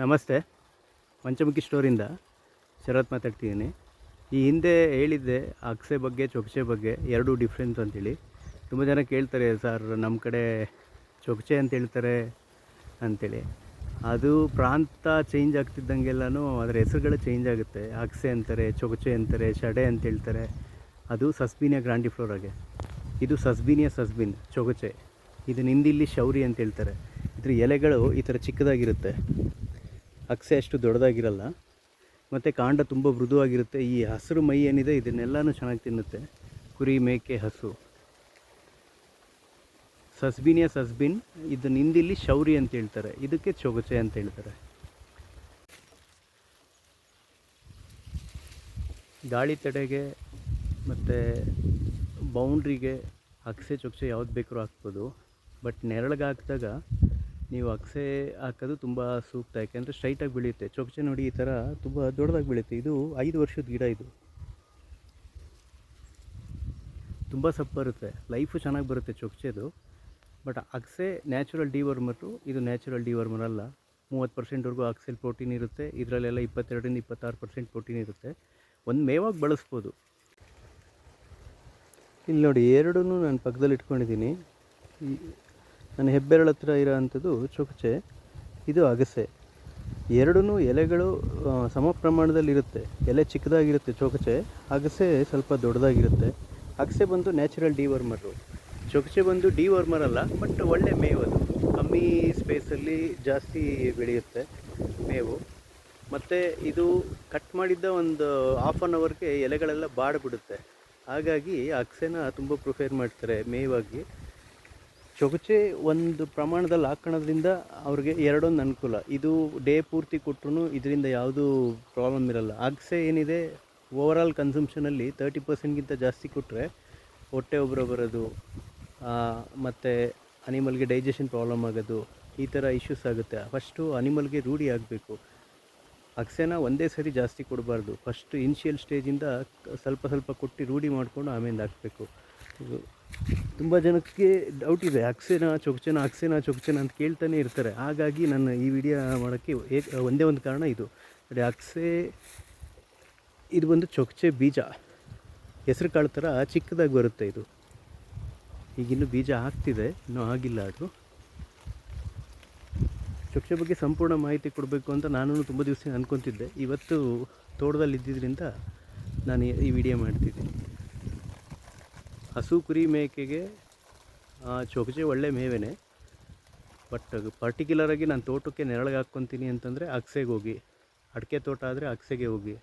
ನಮಸ್ತೆ. ಪಂಚಮುಖಿ ಸ್ಟೋರಿಂದ ಶರತ್ ಮಾತಾಡ್ತಿದ್ದೀನಿ. ಈ ಹಿಂದೆ ಹೇಳಿದ್ದೆ ಅಕ್ಸೆ ಬಗ್ಗೆ ಚೊಕ್ಚೆ ಬಗ್ಗೆ ಎರಡೂ ಡಿಫ್ರೆನ್ಸ್ ಅಂತೇಳಿ. ತುಂಬ ಜನ ಕೇಳ್ತಾರೆ, ಸರ್ ನಮ್ಮ ಕಡೆ ಚೊಕ್ಚೆ ಅಂತ ಹೇಳ್ತಾರೆ ಅಂಥೇಳಿ ಅದು ಪ್ರಾಂತ ಚೇಂಜ್ ಆಗ್ತಿದ್ದಂಗೆಲ್ಲನೂ ಅದರ ಹೆಸರುಗಳು ಚೇಂಜ್ ಆಗುತ್ತೆ. ಅಕ್ಸೆ ಅಂತಾರೆ ಚೊಕ್ಚೆ ಅಂತಾರೆ, ಶಡೆ ಅಂತ ಹೇಳ್ತಾರೆ. ಅದು ಸಸ್ಬೀನಿಯ ಗ್ರಾಂಡಿಫ್ಲೋರಾಗೆ ಇದು ಸಸ್ಬೀನಿಯ ಸಸ್ಬಿನ್ ಚೊಗಚೆ ಇದು ಹಿಂದಿಲ್ಲಿ ಶೌರಿ ಅಂತ ಹೇಳ್ತಾರೆ. ಇದ್ರ ಎಲೆಗಳು ಈ ಥರ ಚಿಕ್ಕದಾಗಿರುತ್ತೆ. ಅಕ್ಸೆ ಅಷ್ಟು ದೊಡ್ಡದಾಗಿರಲ್ಲ. ಮತ್ತು ಕಾಂಡ ತುಂಬ ಮೃದುವಾಗಿರುತ್ತೆ. ಈ ಹಸಿರು ಮೈ ಏನಿದೆ, ಇದನ್ನೆಲ್ಲನೂ ಚೆನ್ನಾಗಿ ತಿನ್ನುತ್ತೆ. ಕುರಿ, ಮೇಕೆ, ಹಸು. ಸಸ್ಬಿನಿಯ ಸಸ್ಬಿನ್, ಇದು ನಿಂದಿಲ್ಲಿ ಶೌರಿ ಅಂತ ಹೇಳ್ತಾರೆ. ಇದಕ್ಕೆ ಚೊಗಚೆ ಅಂತ ಹೇಳ್ತಾರೆ. ಗಾಳಿ ತಡೆಗೆ ಮತ್ತು ಬೌಂಡ್ರಿಗೆ ಅಕ್ಸೆ ಚೊಗಚೆ ಯಾವ್ದು ಬೇಕಾದ್ರೂ ಹಾಕ್ಬೋದು. ಬಟ್ ನೆರಳಿಗೆ ಹಾಕಿದಾಗ ನೀವು ಅಗಸೆ ಹಾಕೋದು ತುಂಬ ಸೂಕ್ತ, ಯಾಕೆಂದರೆ ಸ್ಟ್ರೈಟಾಗಿ ಬೆಳೆಯುತ್ತೆ ಚೊಕ್ಚೆ ನೋಡಿ ಈ ಥರ ತುಂಬ ದೊಡ್ಡದಾಗಿ ಬೆಳೆಯುತ್ತೆ ಇದು ಐದು ವರ್ಷದ ಗಿಡ ಇದು. ತುಂಬ ಸಪ್ ಬರುತ್ತೆ. ಲೈಫು ಚೆನ್ನಾಗಿ ಬರುತ್ತೆ ಚೊಕ್ಚೆದು ಬಟ್ ಅಗಸೆ ನ್ಯಾಚುರಲ್ ಡಿವರ್ಮರು ಇದು ನ್ಯಾಚುರಲ್ ಡಿವರ್ಮರ್ ಅಲ್ಲ. ಮೂವತ್ತು ಪರ್ಸೆಂಟ್ವರೆಗೂ ಅಕ್ಸೆಲ್ ಪ್ರೋಟೀನ್ ಇರುತ್ತೆ. ಇದರಲ್ಲೆಲ್ಲ ಇಪ್ಪತ್ತೆರಡರಿಂದ ಇಪ್ಪತ್ತಾರು ಪರ್ಸೆಂಟ್ ಪ್ರೋಟೀನ್ ಇರುತ್ತೆ. ಒಂದು ಮೇವಾಗಿ ಬಳಸ್ಬೋದು. ಇಲ್ಲಿ ನೋಡಿ ಎರಡೂ ನಾನು ಪಕ್ಕದಲ್ಲಿ ಇಟ್ಕೊಂಡಿದ್ದೀನಿ ನನ್ನ ಹೆಬ್ಬೆರಳ ಹತ್ರ ಇರೋವಂಥದ್ದು ಚೊಕ್ಚೆ ಇದು ಅಗಸೆ. ಎರಡೂ ಎಲೆಗಳು ಸಮ ಪ್ರಮಾಣದಲ್ಲಿರುತ್ತೆ ಎಲೆ ಚಿಕ್ಕದಾಗಿರುತ್ತೆ ಚೊಕಚೆ ಅಗಸೆ ಸ್ವಲ್ಪ ದೊಡ್ಡದಾಗಿರುತ್ತೆ. ಅಗಸೆ ಬಂದು ನ್ಯಾಚುರಲ್ ಡಿವರ್ಮರು. ಚೊಕಚೆ ಬಂದು ಡಿವರ್ಮರ್ ಅಲ್ಲ, ಬಟ್ ಒಳ್ಳೆ ಮೇವು ಅದು. ಕಮ್ಮಿ ಸ್ಪೇಸಲ್ಲಿ ಜಾಸ್ತಿ ಬೆಳೆಯುತ್ತೆ ಮೇವು. ಮತ್ತು ಇದು ಕಟ್ ಮಾಡಿದ್ದ ಒಂದು ಹಾಫ್ ಆನ್ ಅವರ್ಗೆ ಎಲೆಗಳೆಲ್ಲ ಬಾಡಿಬಿಡುತ್ತೆ. ಹಾಗಾಗಿ ಅಗಸೆನ ತುಂಬ ಪ್ರಿಫೇರ್ ಮಾಡ್ತಾರೆ ಮೇವಾಗಿ. ಚೊಗಚೆ ಒಂದು ಪ್ರಮಾಣದಲ್ಲಿ ಹಾಕೋಣದ್ರಿಂದ ಅವ್ರಿಗೆ ಎರಡೊಂದು ಅನುಕೂಲ. ಇದು ಡೇ ಪೂರ್ತಿ ಕೊಟ್ಟರು ಇದರಿಂದ ಯಾವುದೂ ಪ್ರಾಬ್ಲಮ್ ಇರಲ್ಲ. ಅಗಸೆ ಏನಿದೆ ಓವರಾಲ್ ಕನ್ಸಂಪ್ಷನಲ್ಲಿ ತರ್ಟಿ ಪರ್ಸೆಂಟ್ಗಿಂತ ಜಾಸ್ತಿ ಕೊಟ್ಟರೆ ಹೊಟ್ಟೆ ಒಬ್ಬರು ಬರೋದು ಮತ್ತು ಅನಿಮಲ್ಗೆ ಡೈಜೆಷನ್ ಪ್ರಾಬ್ಲಮ್ ಆಗೋದು, ಈ ಥರ ಇಶ್ಯೂಸ್ ಆಗುತ್ತೆ. ಫಸ್ಟು ಅನಿಮಲ್ಗೆ ರೂಢಿ ಆಗಬೇಕು. ಅಗಸೆನ ಒಂದೇ ಸರಿ ಜಾಸ್ತಿ ಕೊಡಬಾರ್ದು. ಫಸ್ಟ್ ಇನಿಷಿಯಲ್ ಸ್ಟೇಜಿಂದ ಸ್ವಲ್ಪ ಸ್ವಲ್ಪ ಕೊಟ್ಟು ರೂಢಿ ಮಾಡಿಕೊಂಡು ಆಮೇಲೆ ಹಾಕಬೇಕು. ತುಂಬ ಜನಕ್ಕೆ ಡೌಟ್ ಇದೆ, ಅಕ್ಸೇನ ಚೊಕ್ಚನ ಅಕ್ಸೇನ ಚೊಕ್ಚನ ಅಂತ ಕೇಳ್ತಾನೆ ಇರ್ತಾರೆ. ಹಾಗಾಗಿ ನಾನು ಈ ವಿಡಿಯೋ ಮಾಡೋಕ್ಕೆ ಏಕ್ ಒಂದೇ ಒಂದು ಕಾರಣ ಇದು. ನೋಡಿ ಅಕ್ಸೆ, ಇದು ಬಂದು ಚೊಕ್ಚೆ ಬೀಜ. ಹೆಸರು ಕಾಳು ಥರ ಚಿಕ್ಕದಾಗಿ ಬರುತ್ತೆ ಇದು. ಈಗಿನ್ನೂ ಬೀಜ ಆಗ್ತಿದೆ, ಇನ್ನೂ ಆಗಿಲ್ಲ ಅದು. ಚೊಕ್ಚೆ ಬಗ್ಗೆ ಸಂಪೂರ್ಣ ಮಾಹಿತಿ ಕೊಡಬೇಕು ಅಂತ ನಾನು ತುಂಬ ದಿವಸ ಅಂದ್ಕೊತಿದ್ದೆ ಇವತ್ತು ತೋಟದಲ್ಲಿ ಇದ್ದಿದ್ದರಿಂದ ನಾನು ಈ ವಿಡಿಯೋ ಮಾಡ್ತಿದ್ದೀನಿ. ಹಸು ಕುರಿ ಮೇಕೆಗೆ ಚೊಕಚೆ ಒಳ್ಳೆ ಮೇವೇನೆ. ಬಟ್ ಪರ್ಟಿಕ್ಯುಲರಾಗಿ ನಾನು ತೋಟಕ್ಕೆ ನೆರಳಿಗೆ ಹಾಕ್ಕೊತೀನಿ ಅಂತಂದರೆ ಅಗ್ಸೆಗೆ ಹೋಗಿ. ಅಡಿಕೆ ತೋಟ ಆದರೆ ಅಗ್ಸೆಗೆ ಹೋಗಿ.